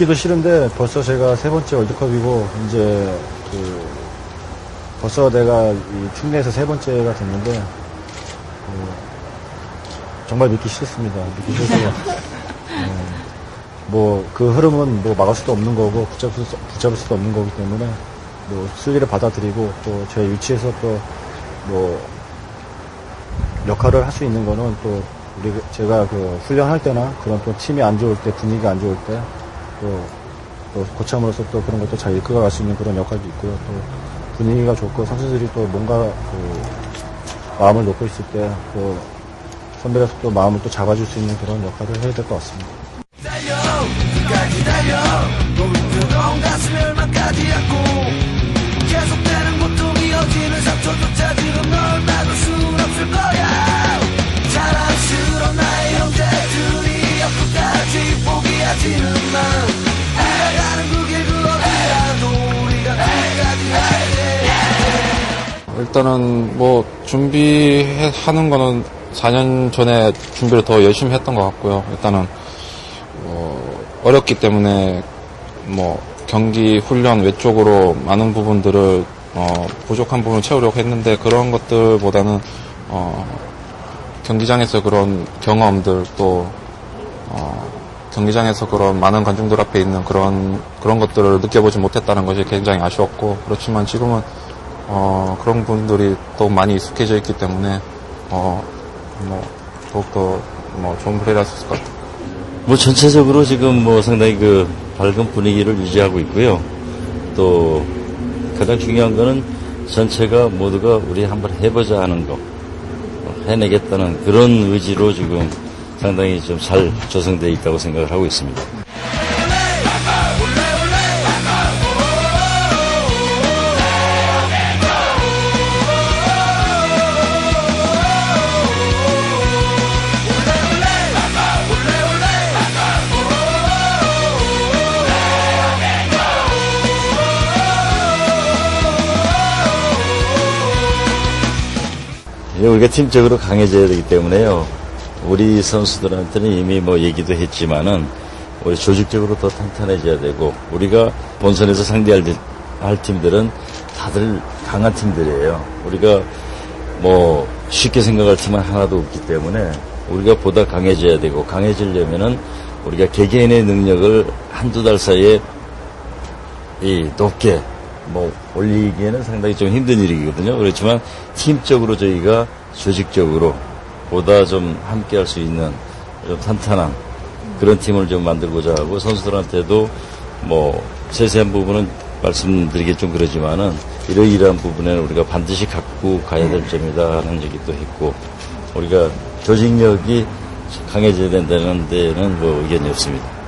믿기도 싫은데 벌써 제가 세 번째 월드컵이고 이제 그 벌써 내가 이 팀 내에서 세 번째가 됐는데 그 정말 믿기 싫습니다. 믿기 싫어서 뭐그 흐름은 뭐 막을 수도 없는 거고 붙잡을, 수, 붙잡을 수도 없는 거기 때문에 뭐 순리를 받아들이고 또 제 위치에서 또 뭐 역할을 할 수 있는 거는 또 우리 제가 그 훈련할 때나 그런 또 팀이 안 좋을 때 분위기가 안 좋을 때 또 또 고참으로서 또 그런 것도 잘 이끌어 갈 수 있는 그런 역할도 있고요. 또 분위기가 좋고 선수들이 또 뭔가 그 마음을 놓고 있을 때 또 선배로서 또 마음을 또 잡아줄 수 있는 그런 역할을 해야 될 것 같습니다. 달려 끝까지 달려 계속되는 고통이 이어지는 3초조차 일단은 뭐 준비하는 거는 4년 전에 준비를 더 열심히 했던 것 같고요. 일단은 뭐 어렵기 때문에 뭐 경기 훈련 외적으로 많은 부분들을 어 부족한 부분을 채우려고 했는데 그런 것들보다는 어 경기장에서 그런 경험들 또 어, 경기장에서 그런 많은 관중들 앞에 있는 그런 그런 것들을 느껴보지 못했다는 것이 굉장히 아쉬웠고 그렇지만 지금은 어, 그런 분들이 또 많이 익숙해져 있기 때문에 어, 뭐 더욱더 뭐 좋은 플레이를 할 수 있을 것 같아요. 뭐 전체적으로 지금 뭐 상당히 그 밝은 분위기를 유지하고 있고요. 또 가장 중요한 거는 전체가 모두가 우리 한번 해보자 하는 거 해내겠다는 그런 의지로 지금 상당히 좀 잘 조성되어 있다고 생각을 하고 있습니다. 우리가 팀적으로 강해져야 되기 때문에요. 우리 선수들한테는 이미 뭐 얘기도 했지만은 우리 조직적으로 더 탄탄해져야 되고 우리가 본선에서 상대할 들- 할 팀들은 다들 강한 팀들이에요. 우리가 뭐 쉽게 생각할 팀은 하나도 없기 때문에 우리가 보다 강해져야 되고 강해지려면은 우리가 개개인의 능력을 한두 달 사이에 이 높게 뭐 올리기에는 상당히 좀 힘든 일이거든요. 그렇지만 팀적으로 저희가 조직적으로 보다 좀 함께 할 수 있는 좀 탄탄한 그런 팀을 좀 만들고자 하고 선수들한테도 뭐 세세한 부분은 말씀드리기 좀 그러지만은 이러이러한 부분에는 우리가 반드시 갖고 가야 될 점이다 하는 얘기도 했고 우리가 조직력이 강해져야 된다는 데는 뭐 의견이 없습니다.